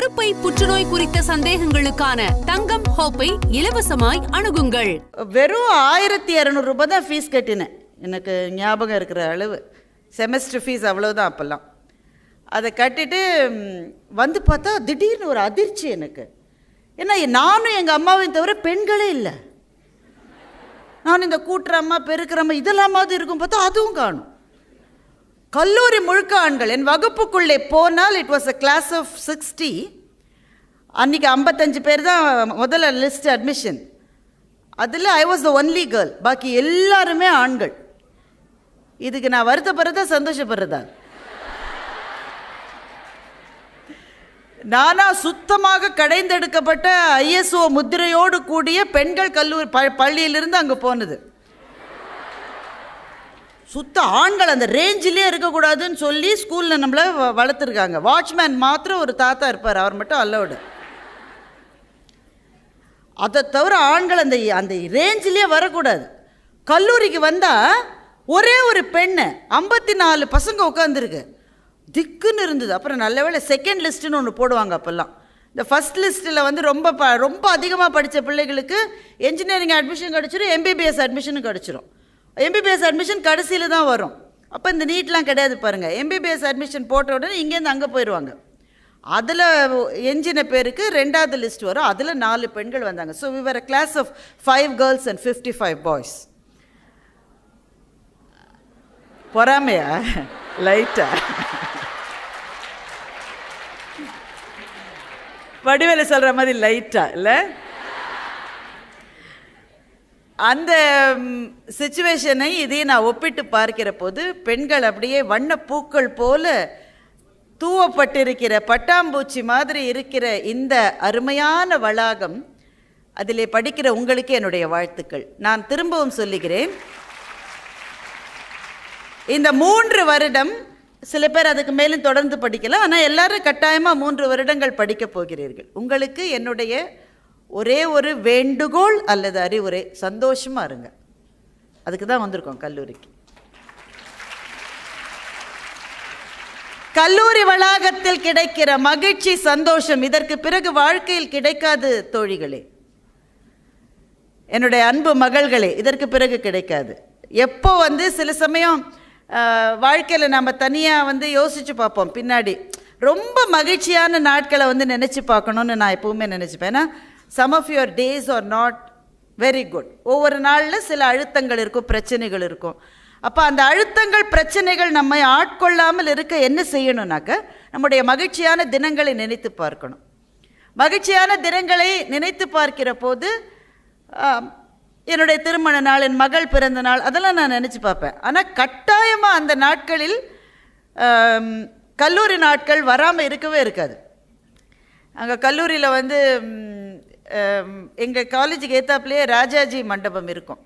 கருப்பை புற்றுநோய் குறித்த சந்தேகங்களுக்கான தங்கம் ஹோப்பை இலவசமாய் அணுகுங்கள். வெறும் ஆயிரத்தி இரநூறு ரூபாய் தான் ஃபீஸ் கட்டினேன். எனக்கு ஞாபகம் இருக்கிற அளவு. செமஸ்டர் ஃபீஸ் அவ்வளோதான் அப்போல்லாம். அதை கட்டிட்டு வந்து பார்த்தா திடீர்னு ஒரு அதிர்ச்சி எனக்கு. ஏன்னா நானும் எங்கள் அம்மாவையும் தவிர பெண்களே இல்லை. நான் இந்த கூட்டுற அம்மா பெருக்கிற அம்மா இதெல்லாமாவது இருக்கும் பார்த்தா அதுவும் காணும். கல்லூரி முழுக்க ஆண்கள். என் வகுப்புக்குள்ளே போனால் it was a class of sixty அன்றைக்கி ஐம்பத்தஞ்சு பேர் தான் முதல்ல லிஸ்ட் அட்மிஷன் அதில் I was the only girl பாக்கி எல்லாருமே ஆண்கள். இதுக்கு நான் வருத்தப்படுறதா சந்தோஷப்படுறதா? நானா சுத்தமாக கடைந்தெடுக்கப்பட்ட ஐஎஸ்ஓ முத்திரையோடு கூடிய பெண்கள் கல்லூரி ப பள்ளியிலிருந்து அங்கே போனது. சுத்த ஆண்கள் அந்த ரேஞ்சிலே இருக்கக்கூடாதுன்னு சொல்லி ஸ்கூலில் நம்மளை வ- வளர்த்துருக்காங்க. வாட்ச்மேன் மாத்திரம் ஒரு தாத்தா இருப்பார். அவர் மட்டும் அல்லவுடு அதை தவிர ஆண்கள் அந்த அந்த ரேஞ்சிலே வரக்கூடாது. கல்லூரிக்கு வந்தால் ஒரே ஒரு பெண்ணு ஐம்பத்தி நாலு பசங்க உட்காந்துருக்கு திக்குன்னு இருந்தது. அப்புறம் நல்ல வேலை செகண்ட் லிஸ்ட்டுன்னு ஒன்று போடுவாங்க அப்போல்லாம். இந்த ஃபஸ்ட் லிஸ்ட்டில் வந்து ரொம்ப ப ரொம்ப அதிகமாக படித்த பிள்ளைகளுக்கு என்ஜினியரிங் அட்மிஷன் கிடச்சிரும் எம்பிபிஎஸ் அட்மிஷனும் கிடச்சிரும். எம்பிபிஎஸ் அட்மிஷன் கடைசியில் தான் வரும். அப்போ இந்த நீட்லாம் கிடையாது பாருங்கள் எம்பிபிஎஸ் அட்மிஷன் போட்ட உடனே இங்கேருந்து அங்கே போயிடுவாங்க அதில் எஞ்சின பேருக்கு ரெண்டாவது லிஸ்ட் வரும். அதில் நாலு பெண்கள் வந்தாங்க. So we were class of five girls and fifty five boys பொறாமையா? லைட்டா வடிவேல சொல்கிற மாதிரி லைட்டா இல்லை? அந்த சுச்சுவேஷனை இதையும் நான் ஒப்பிட்டு பார்க்கிற போது பெண்கள் அப்படியே வண்ண பூக்கள் போல தூவப்பட்டிருக்கிற பட்டாம்பூச்சி மாதிரி இருக்கிற இந்த அருமையான வளாகம் அதிலே படிக்கிற உங்களுக்கு என்னுடைய வாழ்த்துக்கள். நான் திரும்பவும் சொல்லுகிறேன். இந்த மூன்று வருடம் சில பேர் அதுக்கு மேலும் தொடர்ந்து படிக்கலாம் ஆனால் எல்லாரும் கட்டாயமாக மூன்று வருடங்கள் படிக்கப் போகிறீர்கள். உங்களுக்கு என்னுடைய ஒரே ஒரு வேண்டுகோள் அல்லது அறிவுரை. சந்தோஷமாக இருங்க. அதுக்கு தான் வந்திருக்கோம் கல்லூரிக்கு. கல்லூரி வளாகத்தில் கிடைக்கிற மகிழ்ச்சி சந்தோஷம் இதற்கு பிறகு வாழ்க்கையில் கிடைக்காது தோழிகளே. என்னுடைய அன்பு மகள்களே இதற்கு பிறகு கிடைக்காது. எப்போ வந்து சில சமயம் வாழ்க்கையில் நம்ம தனியாக வந்து யோசித்து பார்ப்போம். பின்னாடி ரொம்ப மகிழ்ச்சியான நாட்களை வந்து நினச்சி பார்க்கணுன்னு நான் எப்போவுமே நினச்சிப்பேன். ஏன்னா some of your days are not very good ஒவ்வொரு நாளில் சில அழுத்தங்கள் இருக்கும் பிரச்சனைகள் இருக்கும். அப்போ அந்த அழுத்தங்கள் பிரச்சனைகள் நம்மை ஆட்கொள்ளாமல் இருக்க என்ன செய்யணும்னாக்க நம்முடைய மகிழ்ச்சியான தினங்களை நினைத்து பார்க்கணும். மகிழ்ச்சியான தினங்களை நினைத்து பார்க்கிற போது என்னுடைய திருமண நாள் என் மகள் பிறந்த நாள் அதெல்லாம் நான் நினச்சி பார்ப்பேன். ஆனால் கட்டாயமாக அந்த நாட்களில் கல்லூரி நாட்கள் வராமல் இருக்கவே இருக்காது. அங்கே கல்லூரியில் வந்து எங்கள் காலேஜுக்கு ஏத்தாப்புலேயே ராஜாஜி மண்டபம் இருக்கும்.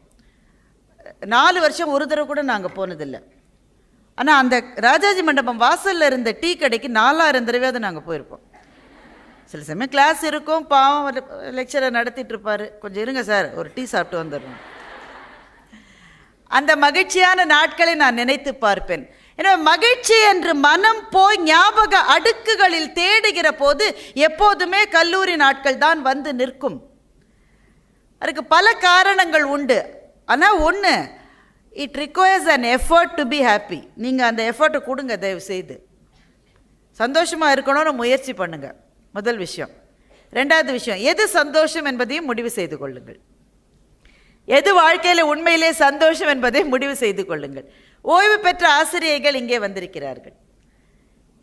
நாலு வருஷம் ஒரு தடவை கூட நாங்கள் போனதில்லை. ஆனால் அந்த ராஜாஜி மண்டபம் வாசலில் இருந்த டீ கடைக்கு நாலாயிரம் தடவையாவது நாங்கள் போயிருப்போம். சில சமயம் கிளாஸ் இருக்கும் பாவம் லெக்சரை நடத்திட்டு இருப்பார். கொஞ்சம் இருங்க சார் ஒரு டீ சாப்பிட்டு வந்துடுறோம். அந்த மகிழ்ச்சியான நாட்களை நான் நினைத்து பார்ப்பேன். எனவே மகிழ்ச்சி என்று மனம் போய் ஞாபக அடுக்குகளில் தேடுகிற போது எப்போதுமே கல்லூரி நாட்கள் தான் வந்து நிற்கும். அதுக்கு பல காரணங்கள் உண்டு. ஆனால் ஒன்று it requires an effort to be happy நீங்கள் அந்த எஃபர்ட்டை கொடுங்க தயவு செய்து சந்தோஷமாக இருக்கணும்னு முயற்சி பண்ணுங்கள் முதல் விஷயம். ரெண்டாவது விஷயம் எது சந்தோஷம் என்பதையும் முடிவு செய்து கொள்ளுங்கள். எது வாழ்க்கையில் உண்மையிலே சந்தோஷம் என்பதை முடிவு செய்து கொள்ளுங்கள். ஓய்வு பெற்ற ஆசிரியர்கள் இங்கே வந்திருக்கிறார்கள்.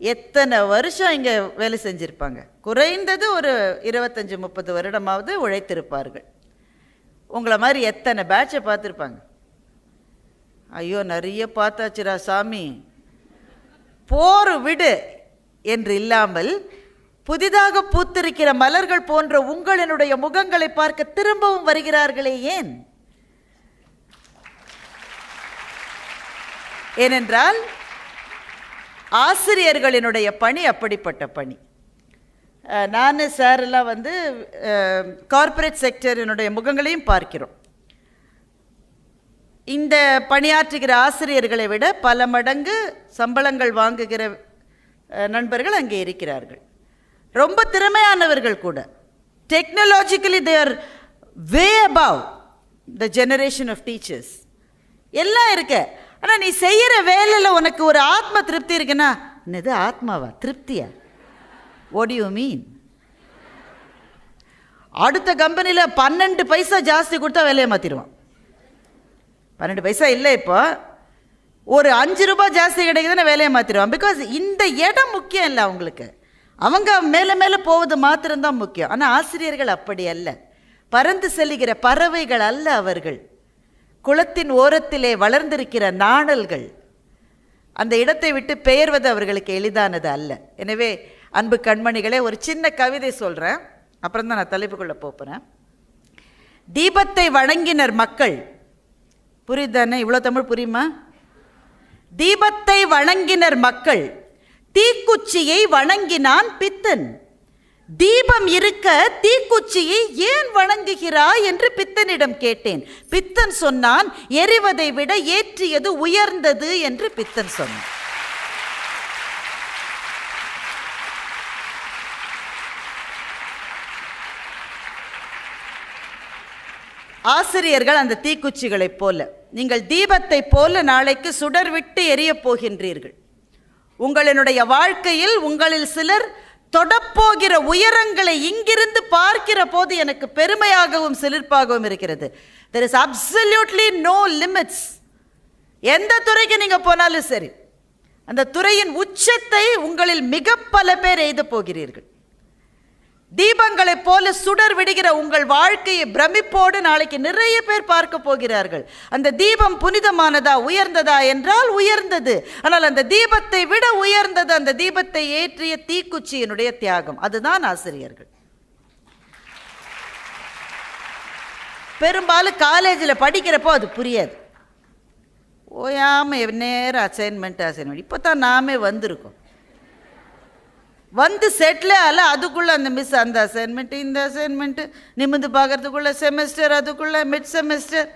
எத்தனை வருஷம் இங்கே வேலை செஞ்சுருப்பாங்க? குறைந்தது ஒரு இருபத்தஞ்சி முப்பது வருடமாவது உழைத்திருப்பார்கள். உங்களை மாதிரி எத்தனை பேட்சை பார்த்துருப்பாங்க? ஐயோ நிறைய பார்த்தாச்சுரா சாமி. போர் விடு என்று இல்லாமல் புதிதாக பூத்திருக்கிற மலர்கள் போன்ற உங்களினுடைய முகங்களை பார்க்க திரும்பவும் வருகிறார்களே ஏன்? ஏனென்றால் ஆசிரியர்களினுடைய பணி அப்படிப்பட்ட பணி. நான் சார் எல்லாம் வந்து கார்ப்பரேட் செக்டரினுடைய முகங்களையும் பார்க்கிறோம். இந்த பணியாற்றுகிற ஆசிரியர்களை விட பல மடங்கு சம்பளங்கள் வாங்குகிற நண்பர்கள் அங்கே இருக்கிறார்கள். ரொம்ப திறமையானவர்கள் கூட. Technologically they're way above the generation of teachers எல்லாம் இருக்க. ஆனால் நீ செய்கிற வேலையில் உனக்கு ஒரு ஆத்ம திருப்தி இருக்குன்னா என்னது ஆத்மாவா? திருப்தியா? ஓடி யூ மீன் அடுத்த கம்பெனியில் பன்னெண்டு பைசா ஜாஸ்தி கொடுத்தா வேலையை மாற்றிடுவான் பன்னெண்டு பைசா இல்லை இப்போ. ஒரு அஞ்சு ரூபாய் ஜாஸ்தி கிடைக்குதுன்னு வேலையை மாற்றிடுவான் பிகாஸ் இந்த இடம் முக்கியம் இல்லை அவங்களுக்கு. அவங்க மேலே மேலே போவது மாத்திரம்தான் முக்கியம். ஆனால் ஆசிரியர்கள் அப்படி அல்ல. பறந்து செல்லுகிற பறவைகள் அல்ல அவர்கள். குளத்தின் ஓரத்திலே வளர்ந்திருக்கிற நாணல்கள். அந்த இடத்தை விட்டு பெயர்வது அவர்களுக்கு எளிதானது அல்ல. எனவே அன்பு கண்மணிகளே ஒரு சின்ன கவிதை சொல்கிறேன் அப்புறம் தான் நான் தலைப்புக்குள்ளே போகிறேன் தீபத்தை வணங்கினர் மக்கள். புரியுதானே? இவ்வளோ தமிழ் புரியுமா? தீபத்தை வணங்கினர் மக்கள். தீக்குச்சியை வணங்கினான் பித்தன். தீபம் இருக்க தீக்குச்சியை ஏன் வணங்குகிறாய் என்று பித்தனிடம் கேட்டேன். பித்தன் சொன்னான் எரிவதை விட ஏற்றியது உயர்ந்தது என்று பித்தன் சொன்னான். ஆசிரியர்கள் அந்த தீக்குச்சிகளைப் போல நீங்கள் தீபத்தைப் போல நாளைக்கு சுடர் விட்டு எரியப் போகின்றீர்கள். உங்களினுடைய வாழ்க்கையில் உங்களில் சிலர் தொடப்போகிற உயரங்களை இங்கிருந்து பார்க்கிற போது எனக்கு பெருமையாகவும் சிலிர்ப்பாகவும் இருக்கிறது. There is absolutely no limits எந்த துறைக்கு நீங்கள் போனாலும் சரி அந்த துறையின் உச்சத்தை உங்களில் மிக பல பேர் எய்த போகிறீர்கள். தீபங்களைப் போல சுடர் விடுகிற உங்கள் வாழ்க்கையை பிரமிப்போடு நாளைக்கு நிறைய பேர் பார்க்க போகிறார்கள். அந்த தீபம் புனிதமானதா உயர்ந்ததா என்றால் உயர்ந்தது. ஆனால் அந்த தீபத்தை விட உயர்ந்தது அந்த தீபத்தை ஏற்றிய தீக்குச்சியினுடைய தியாகம். அதுதான் ஆசிரியர்கள். பெரும்பாலும் காலேஜில் படிக்கிறப்போ அது புரியாது. ஓயாமல் நேரம் அசைன்மெண்ட் அசைன்மெண்ட் இப்போ தான் நாமே வந்திருக்கோம். வந்து செட்டிலே அல்ல அதுக்குள்ளே அந்த மிஸ் அந்த அசைன்மெண்ட்டு இந்த அசைன்மெண்ட்டு நிமிந்து பார்க்கறதுக்குள்ளே செமஸ்டர் அதுக்குள்ளே மிட் செமஸ்டர்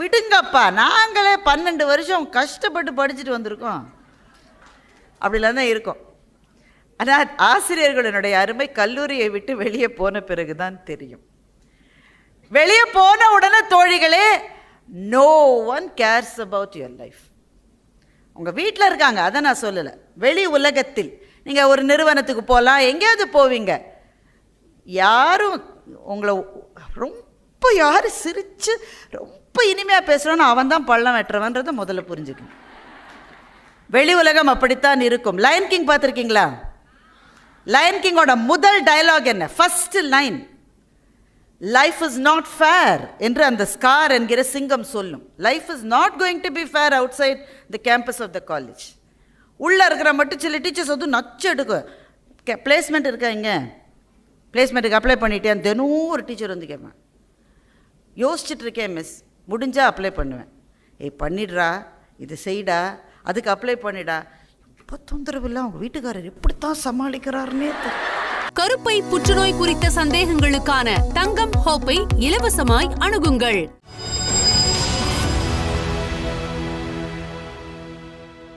விடுங்கப்பா நாங்களே பன்னெண்டு வருஷம் கஷ்டப்பட்டு படிச்சுட்டு வந்திருக்கோம். அப்படிலாம் தான் இருக்கோம். ஆனால் ஆசிரியர்களினுடைய அருமை கல்லூரியை விட்டு வெளியே போன பிறகு தான் தெரியும். வெளியே போன உடனே தோழிகளே no one cares about your life உங்கள் வீட்டில் இருக்காங்க அதை நான் சொல்லலை. வெளி உலகத்தில் நீங்கள் ஒரு நிறுவனத்துக்கு போகலாம் எங்கேயாவது போவீங்க. யாரும் உங்களை ரொம்ப யார் சிரித்து ரொம்ப இனிமையாக பேசுகிறோன்னு அவன் தான் பள்ளம் வெட்டுறவன்றதை முதல்ல புரிஞ்சுக்கணும். வெளி உலகம் அப்படித்தான் இருக்கும். லயன் கிங் பார்த்துருக்கீங்களா? லயன் கிங்கோட முதல் டயலாக் என்ன? First line life is not fair என்று அந்த ஸ்கார் என்கிற சிங்கம் சொல்லும். Life is not going to be fair outside the campus of the college உள்ளே இருக்கிற மட்டும் சில டீச்சர்ஸ் வந்து நச்சு எடுக்கும் கே பிளேஸ்மெண்ட் இருக்கா இங்கே? பிளேஸ்மெண்ட்டுக்கு அப்ளை பண்ணிட்டேன். தினமும் ஒரு டீச்சர் வந்து கேட்பேன். யோசிச்சுட்டு இருக்கேன் மிஸ் முடிஞ்சால் அப்ளை பண்ணுவேன். ஏய் பண்ணிடுறா. இது செய்டா. அதுக்கு அப்ளை பண்ணிடா. இப்போ தொந்தரவு இல்லை அவங்க வீட்டுக்காரர் எப்படித்தான் சமாளிக்கிறாருன்னே கருப்பை புற்றுநோய் குறித்த சந்தேகங்களுக்கான தங்கம் ஹோப்பை இலவசமாய் அணுகுங்கள்.